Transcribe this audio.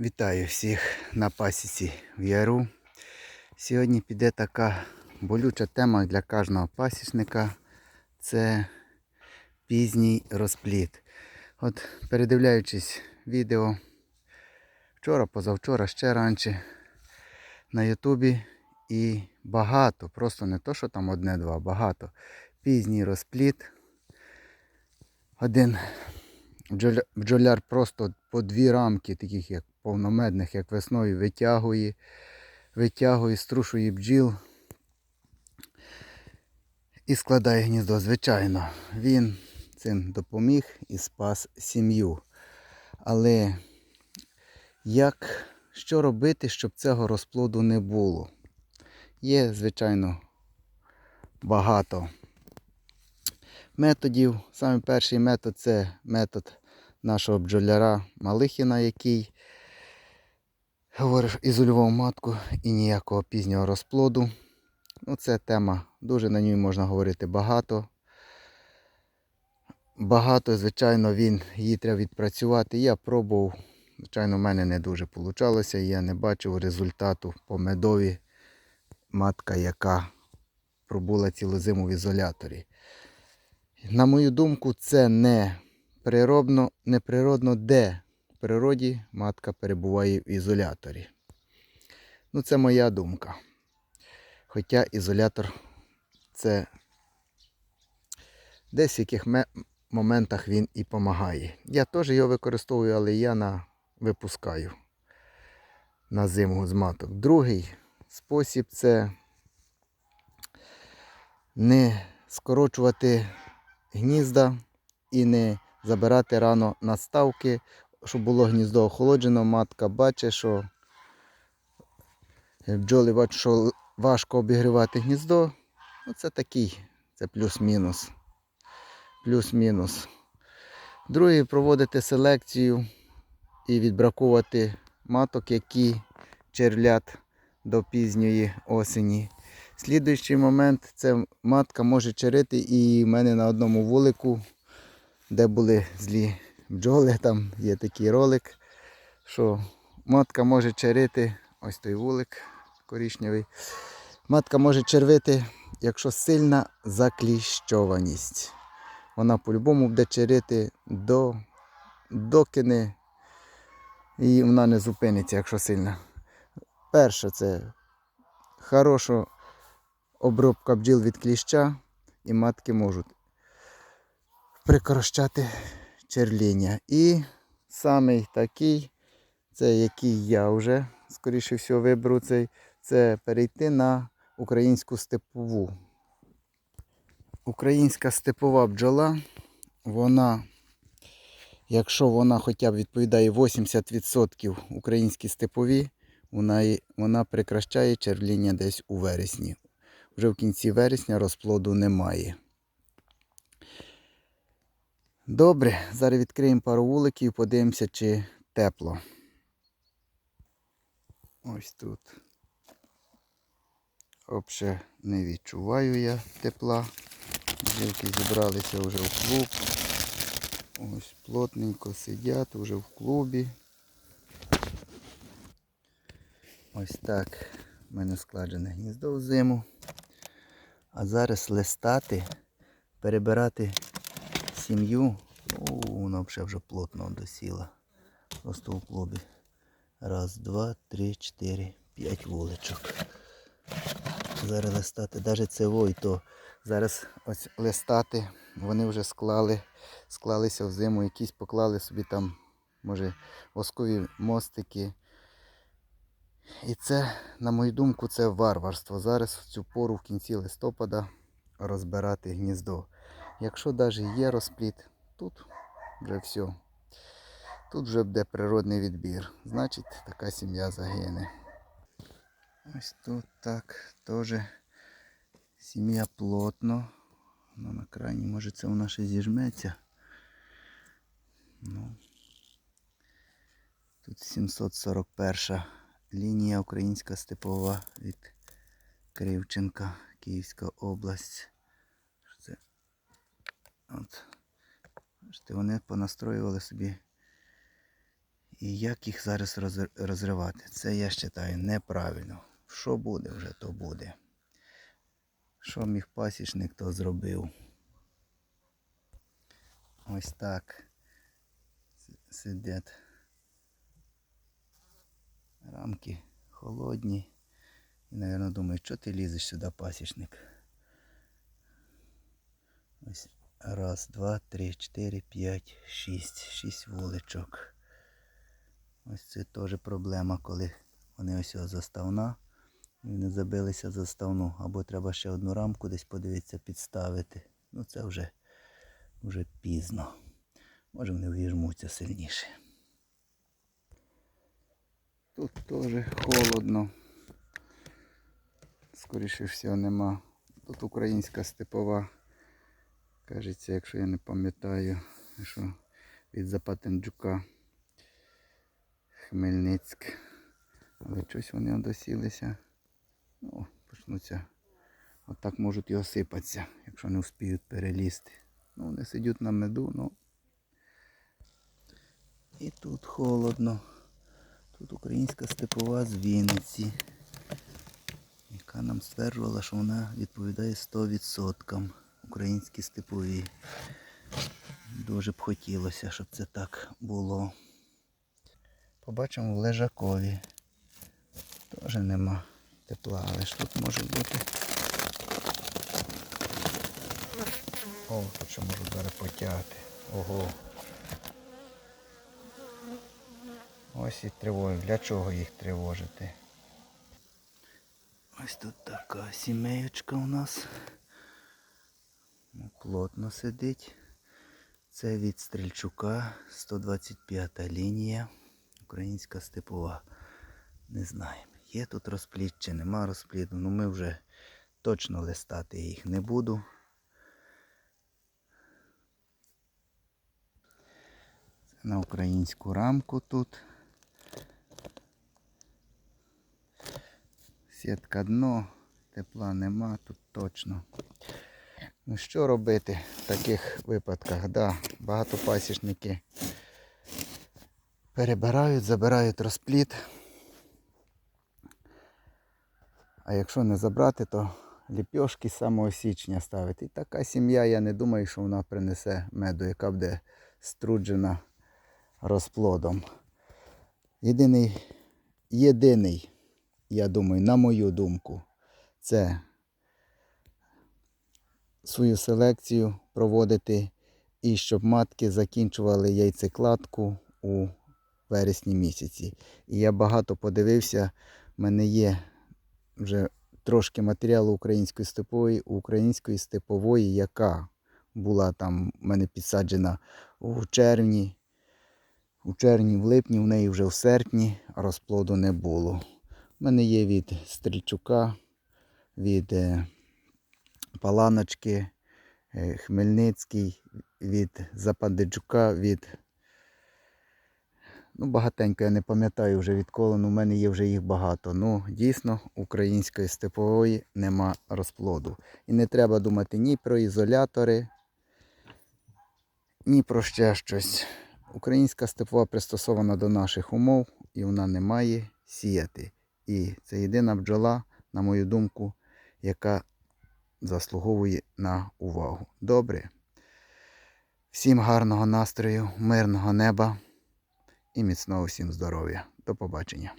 Вітаю всіх на пасіці в Яру. Сьогодні піде така болюча тема для кожного пасічника. Це пізній розпліт. От передивляючись відео вчора, позавчора, ще раніше на Ютубі і багато, просто не то, що там одне-два, багато. Пізній розпліт. Один бджоля- бджоляр просто по дві рамки, таких як повномедних, як весною, витягує, витягує, струшує бджіл і складає гніздо. Звичайно, він цим допоміг і спас сім'ю. Але як, що робити, щоб цього розплоду не було? Є, звичайно, багато методів. Саме перший метод це метод нашого бджоляра Малихіна, який говорив, ізолював матку і ніякого пізнього розплоду. Ну, це тема, дуже на ній можна говорити багато. Багато, звичайно, він її треба відпрацювати. Я пробував, звичайно, в мене не дуже вийшло. Я не бачив результату по медові матка, яка пробула цілу зиму в ізоляторі. На мою думку, це не природно, не природно, де природі матка перебуває в ізоляторі. Ну, це моя думка. Хоча ізолятор це десь в яких моментах він і допомагає. Я теж його використовую, але я на випускаю на зиму з маток. Другий спосіб це не скорочувати гнізда і не забирати рано надставки, щоб було гніздо охолоджено. Матка бачить, що бджоли бачать, що важко обігрівати гніздо. Ну, такий, це плюс-мінус. Плюс-мінус. Другий проводити селекцію і відбраковувати маток, які черлять до пізньої осені. Слідуючий момент це матка може черити і в мене на одному вулику, де були злі бджоли, там є такий ролик, що матка може черити, ось той вулик коричневий. Матка може червити, якщо сильна закліщованість. Вона по-любому буде черити до, доки і вона не зупиниться, якщо сильна. Перше це хорошо обробка бджіл від кліща, і матки можуть прикращати черління. І самий такий, це який я вже, скоріше всього, виберу цей, це перейти на українську степову. Українська степова бджола, вона, якщо вона хоча б відповідає 80% українській степові, вона, вона прикращає червління десь у вересні. Вже в кінці вересня розплоду немає. Добре, зараз відкриємо пару вуликів, подивимося, чи тепло. Ось тут. Взагалі не відчуваю я тепла. Бджілки зібралися вже в клуб. Ось плотненько сидять вже в клубі. Ось так в мене складене гніздо в зиму. А зараз листати, перебирати сім'ю. О, вона вже плотно досіла. Просто у клубі. Раз, два, три, чотири, п'ять вуличок. Зараз листати, навіть це вой, то зараз ось листати, вони вже склали, склалися в зиму, якісь поклали собі там, може, воскові мостики. І це, на мою думку, це варварство. Зараз в цю пору в кінці листопада розбирати гніздо. Якщо навіть є розпліт, тут вже все. Тут вже буде природний відбір. Значить, така сім'я загине. Ось тут так теж сім'я плотно. Ну, на крайній, може це вона ще зіжметься. Ну, тут 741 лінія українська степова від Кривченка, Київська область. От. Бачите, вони понастроювали собі І як їх зараз розривати? Це я вважаю неправильно. Що буде вже, то буде. Що міг пасічник, то зробив. Ось так. Сидять. Рамки холодні. І, мабуть, думаю, що ти лізеш сюди, пасічник? Ось раз, два, три, чотири, п'ять, шість. Шість вуличок. Ось це теж проблема, коли вони ось заставна. І вони забилися заставну. Або треба ще одну рамку десь подивитися, підставити. Ну це вже, вже пізно. Може вони віжмуться сильніше. Тут теж холодно. Скоріше всього нема. Тут українська степова. Кажеться, якщо я не пам'ятаю, що від Запатенджука Хмельницьк. Але щось вони одосілися. Ну, почнуться. Отак можуть і осипатися, якщо не вспіють перелізти. Ну, вони сидять на меду, ну. І тут холодно. Тут українська степова з Вінниці, яка нам стверджувала, що вона відповідає 100% українській степові. Дуже б хотілося, щоб це так було. Побачимо в Лежакові. Теж нема тепла, але ж тут може бути. О, тут ще можу зараз потягти. Ого. Ось і тривожить. Для чого їх тривожити? Ось тут така сімеєчка у нас. Плотно сидить. Це від Стрільчука 125 лінія. Українська степова. Не знаємо. Є тут розплід чи нема розпліду. Ну ми вже точно листати їх не буду. Це на українську рамку тут. Сітка дно, тепла нема тут точно. Ну що робити в таких випадках? Да, багато пасічники перебирають, забирають розплід. А якщо не забрати, то ліпьошки з самого січня ставити. І така сім'я, я не думаю, що вона принесе меду, яка буде струджена розплодом. Єдиний, єдиний, я думаю, на мою думку, це свою селекцію проводити і щоб матки закінчували яйцекладку у вересні місяці. І я багато подивився, в мене є вже трошки матеріалу української степової, української степової, яка була там в мене підсаджена у червні. У червні, в липні, в неї вже в серпні розплоду не було. У мене є від Стрільчука, від е, Паланочки, е, Хмельницький, від Запандичука, від. Ну, багатенько, я не пам'ятаю вже відколи, але в мене є вже їх багато. Ну, дійсно, української степової нема розплоду. І не треба думати ні про ізолятори, ні про ще щось. Українська степова пристосована до наших умов і вона не має сіяти. І це єдина бджола, на мою думку, яка заслуговує на увагу. Добре. Всім гарного настрою, мирного неба і міцного всім здоров'я. До побачення.